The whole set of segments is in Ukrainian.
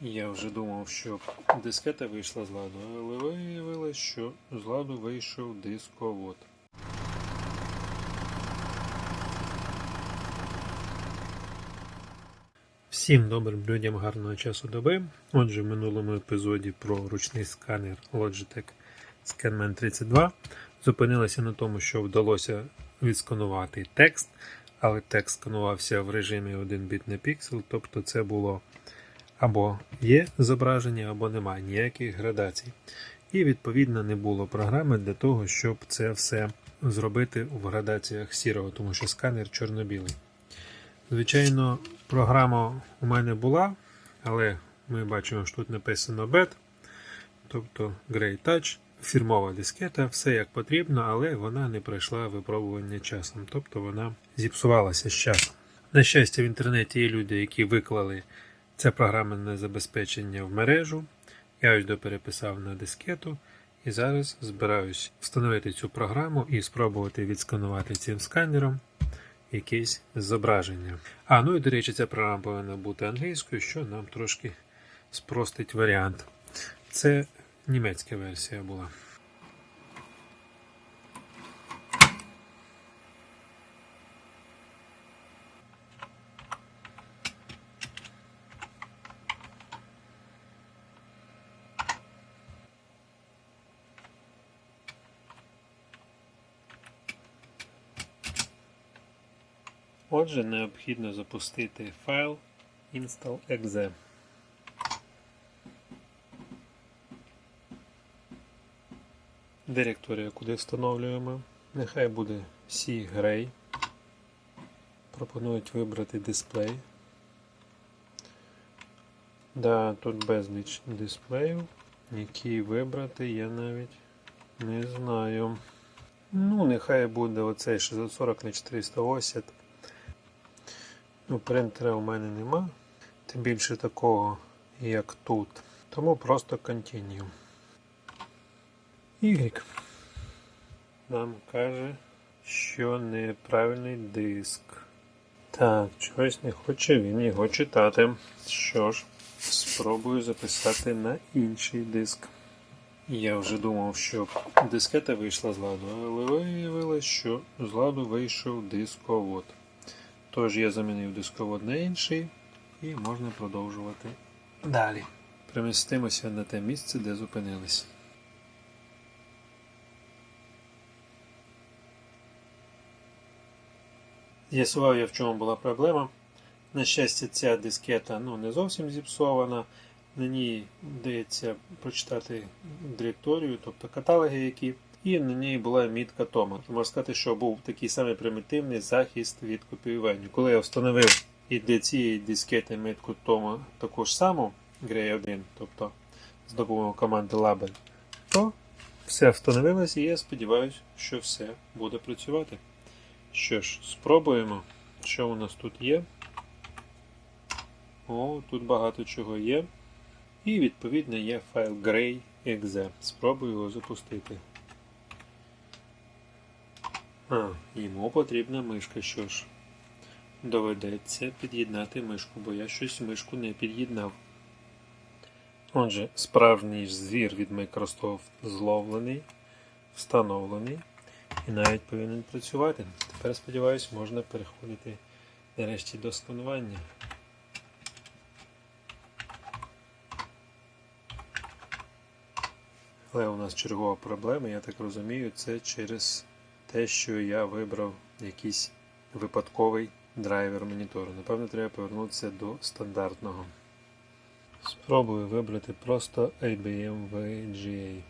Я вже думав, що дискета вийшла з ладу, але виявилось, що з ладу вийшов дисковод. Всім добрим людям гарного часу доби. Отже, в минулому епізоді про ручний сканер Logitech Scanman 32 зупинилися на тому, що вдалося відсканувати текст, але текст сканувався в режимі 1 біт на піксель, тобто це було або є зображення, або немає ніяких градацій. І відповідно не було програми для того, щоб це все зробити в градаціях сірого, тому що сканер чорно-білий. Звичайно, програма у мене була, але ми бачимо, що тут написано BET, тобто Grey Touch, фірмова дискета, все як потрібно, але вона не пройшла випробування часом, тобто вона зіпсувалася з часом. На щастя, в інтернеті є люди, які виклали це програмне забезпечення в мережу. Я ось допереписав на дискету і зараз збираюсь встановити цю програму і спробувати відсканувати цим сканером якесь зображення. А, ну і до речі, ця програма повинна бути англійською, що нам трошки спростить варіант. Це німецька версія була. Отже, необхідно запустити файл install.exe. Директорія, куди встановлюємо. Нехай буде C Gray. Пропонують вибрати дисплей. Да, тут безліч дисплеїв. Який вибрати, я навіть не знаю. Ну, нехай буде оцей 640 на 480. Ну, принтера у мене нема. Тим більше такого, як тут. Тому просто Continue. Y. Нам каже, що неправильний диск. Так, чогось не хоче він його читати. Що ж, спробую записати на інший диск. Я вже думав, що дискета вийшла з ладу, але виявилось, що з ладу вийшов дисковод. Тож я замінив дисковод на інший і можна продовжувати далі. Примістимося на те місце, де зупинились. З'ясував я, в чому була проблема. На щастя, ця дискета ну, не зовсім зіпсована. На ній вдається прочитати директорію, тобто каталоги, які. І на ній була мітка Тома. Можна сказати, що був такий самий примітивний захист від копіювання. Коли я встановив і для цієї дискети мітку Тома таку ж саму Grey 1, тобто з допомогою команди Label, то все встановилось і я сподіваюся, що все буде працювати. Що ж, спробуємо, що у нас тут є. О, тут багато чого є. І відповідно є файл Grey.exe. Спробую його запустити. А, йому потрібна мишка, що ж. Доведеться під'єднати мишку, бо я щось мишку не під'єднав. Отже, справжній звір від Microsoft зловлений, встановлений і навіть повинен працювати. Тепер, сподіваюсь, можна переходити нарешті до сканування. Але у нас чергова проблема, я так розумію, це через те, що я вибрав якийсь випадковий драйвер монітору. Напевно, треба повернутися до стандартного. Спробую вибрати просто IBM VGA.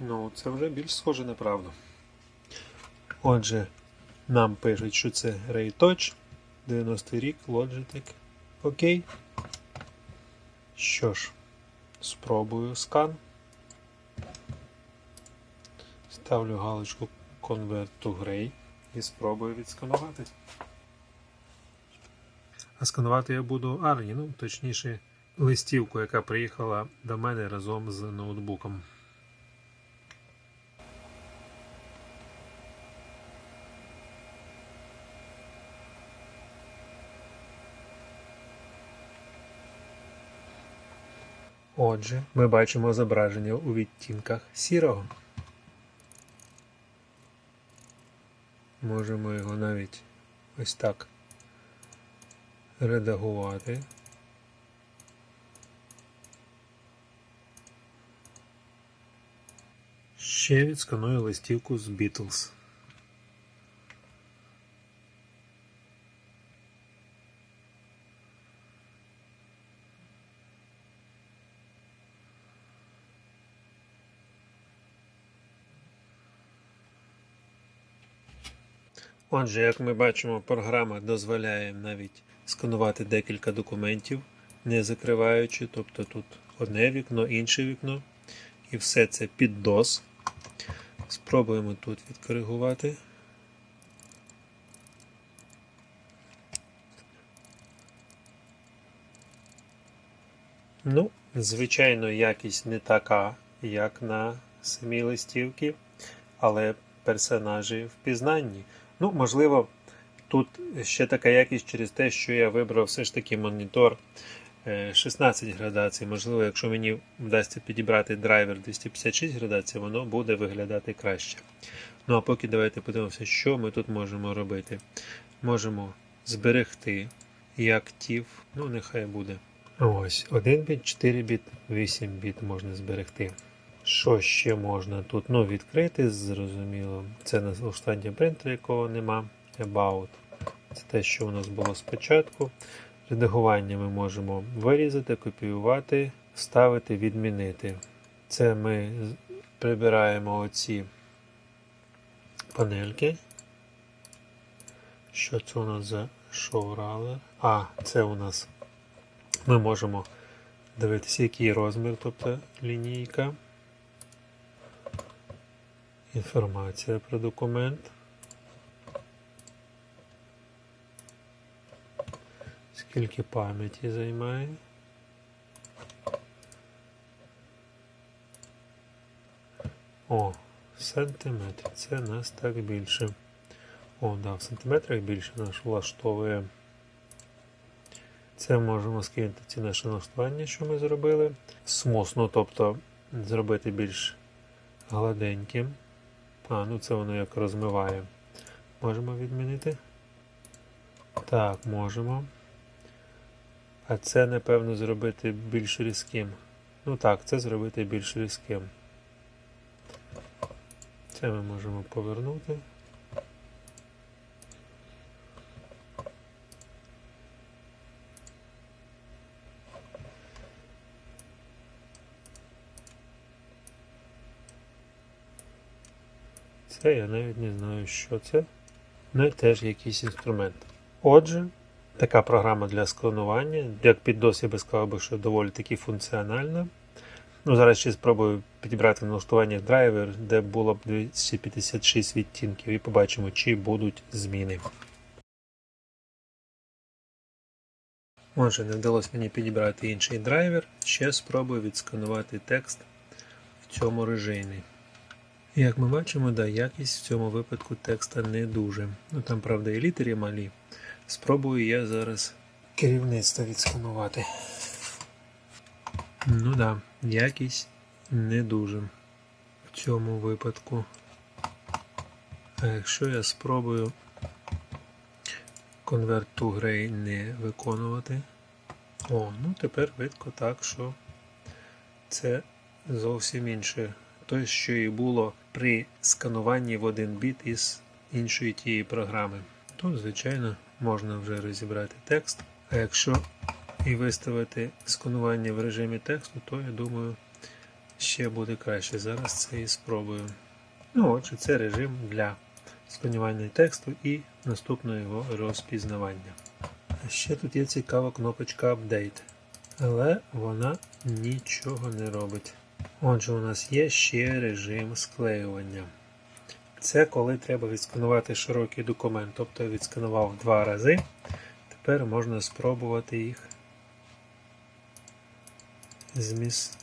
Ну, це вже більш схоже на правду. Отже, нам пишуть, що це RayTouch, 90 рік, Logitech. Окей. Що ж, спробую скан. Ставлю галочку Convert to Gray і спробую відсканувати. А сканувати я буду Арні, ну, точніше, листівку, яка приїхала до мене разом з ноутбуком. Отже, ми бачимо зображення у відтінках сірого. Можемо його навіть ось так редагувати. Ще відсканую листівку з Beatles. Отже, як ми бачимо, програма дозволяє навіть сканувати декілька документів, не закриваючи, тобто тут одне вікно, інше вікно, і все це під DOS. Спробуємо тут відкоригувати. Ну, звичайно, якість не така, як на самій листівці, але персонажі впізнанні. Ну, можливо, тут ще така якість через те, що я вибрав все ж таки монітор е, 16 градацій. Можливо, якщо мені вдасться підібрати драйвер 256 градацій, воно буде виглядати краще. Ну а поки давайте подивимося, що ми тут можемо робити. Можемо зберегти як TIFF, ну нехай буде. Ось, 1 біт, 4 біт, 8 біт можна зберегти. Що ще можна тут? Ну, відкрити, зрозуміло. Це налаштування принтера, якого нема. About. Це те, що у нас було спочатку. Редагування ми можемо вирізати, копіювати, вставити, відмінити. Це ми прибираємо оці панельки. Що це у нас за шоуралер? А, це у нас ми можемо дивитися, який розмір, тобто лінійка. Інформація про документ. Скільки пам'яті займає. О, сантиметр. Це нас так більше. О, да, в сантиметрах більше наш влаштовує. Це можемо скинути ці наші налаштування, що ми зробили. Смус, ну тобто зробити більш гладеньким. А, ну це воно як розмиває. Можемо відмінити? Так, можемо. А це, напевно, зробити більш різким. Ну так, це зробити більш різким. Це ми можемо повернути. Це я навіть не знаю, що це. Ну, і теж якийсь інструмент. Отже, така програма для сканування. Як під я би би, що доволі таки функціональна. Ну, зараз ще спробую підібрати в налаштуваннях драйвер, де було б 256 відтінків, і побачимо, чи будуть зміни. Отже, не вдалося мені підібрати інший драйвер. Ще спробую відсканувати текст в цьому режимі. Як ми бачимо, да, якість в цьому випадку текста не дуже. Ну там, правда, і літери малі. Спробую я зараз керівництво відсканувати. Ну да, якість не дуже в цьому випадку. А якщо я спробую Convert to Gray не виконувати. О, ну тепер видко так, що це зовсім інше. Те, що і було при скануванні в один біт із іншої тієї програми. Тут, звичайно, можна вже розібрати текст. А якщо і виставити сканування в режимі тексту, то я думаю, ще буде краще. Зараз це і спробую. Ну, отже, це режим для сканування тексту і наступного його розпізнавання. А ще тут є цікава кнопочка Update, але вона нічого не робить. Отже, у нас є ще режим склеювання. Це коли треба відсканувати широкий документ, тобто я відсканував два рази. Тепер можна спробувати їх зміс.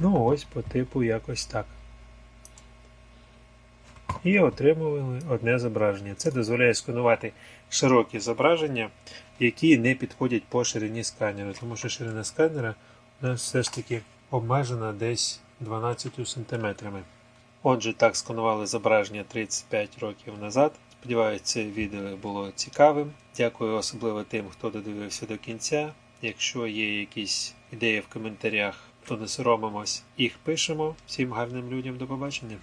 Ну, ось по типу якось так. І отримували одне зображення. Це дозволяє сканувати широкі зображення, які не підходять по ширині сканера, тому що ширина сканера у нас все ж таки обмежена десь 12 сантиметрами. Отже, так сканували зображення 35 років назад. Сподіваюся, це відео було цікавим. Дякую особливо тим, хто додивився до кінця. Якщо є якісь ідеї в коментарях, то не соромимось, їх пишемо. Всім гарним людям до побачення.